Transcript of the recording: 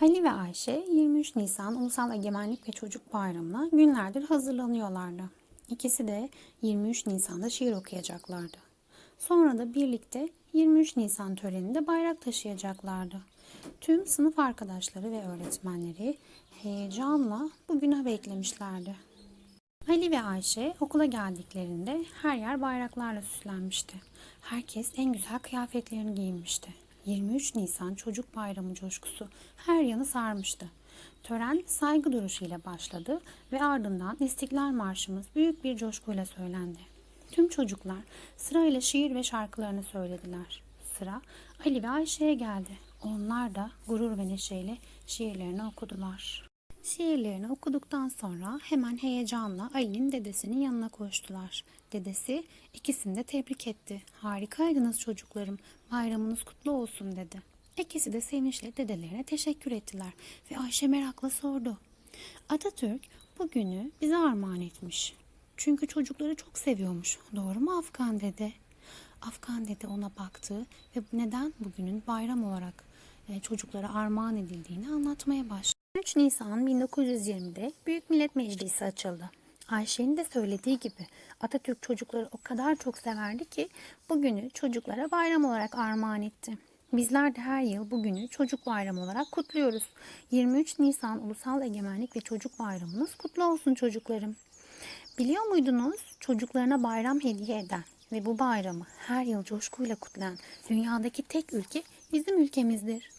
Ali ve Ayşe 23 Nisan Ulusal Egemenlik ve Çocuk Bayramı'na günlerdir hazırlanıyorlardı. İkisi de 23 Nisan'da şiir okuyacaklardı. Sonra da birlikte 23 Nisan töreninde bayrak taşıyacaklardı. Tüm sınıf arkadaşları ve öğretmenleri heyecanla bugüne beklemişlerdi. Ali ve Ayşe okula geldiklerinde her yer bayraklarla süslenmişti. Herkes en güzel kıyafetlerini giyinmişti. 23 Nisan Çocuk Bayramı coşkusu her yanı sarmıştı. Tören saygı duruşu ile başladı ve ardından İstiklal Marşımız büyük bir coşkuyla söylendi. Tüm çocuklar sırayla şiir ve şarkılarını söylediler. Sıra Ali ve Ayşe'ye geldi. Onlar da gurur ve neşeyle şiirlerini okudular. Şiirlerini okuduktan sonra hemen heyecanla Ali'nin dedesinin yanına koştular. Dedesi ikisini de tebrik etti. Harikaydınız çocuklarım, bayramınız kutlu olsun dedi. İkisi de sevinçle dedelerine teşekkür ettiler ve Ayşe merakla sordu. Atatürk bugünü bize armağan etmiş. Çünkü çocukları çok seviyormuş. Doğru mu Afgan dede? Afgan dede ona baktı ve neden bugünün bayram olarak e, çocuklara armağan edildiğini anlatmaya başladı. 3 Nisan 1920'de Büyük Millet Meclisi açıldı. Ayşe'nin de söylediği gibi Atatürk çocukları o kadar çok severdi ki bugünü çocuklara bayram olarak armağan etti. Bizler de her yıl bugünü çocuk bayramı olarak kutluyoruz. 23 Nisan Ulusal Egemenlik ve Çocuk Bayramınız kutlu olsun çocuklarım. Biliyor muydunuz çocuklarına bayram hediye eden ve bu bayramı her yıl coşkuyla kutlayan dünyadaki tek ülke bizim ülkemizdir.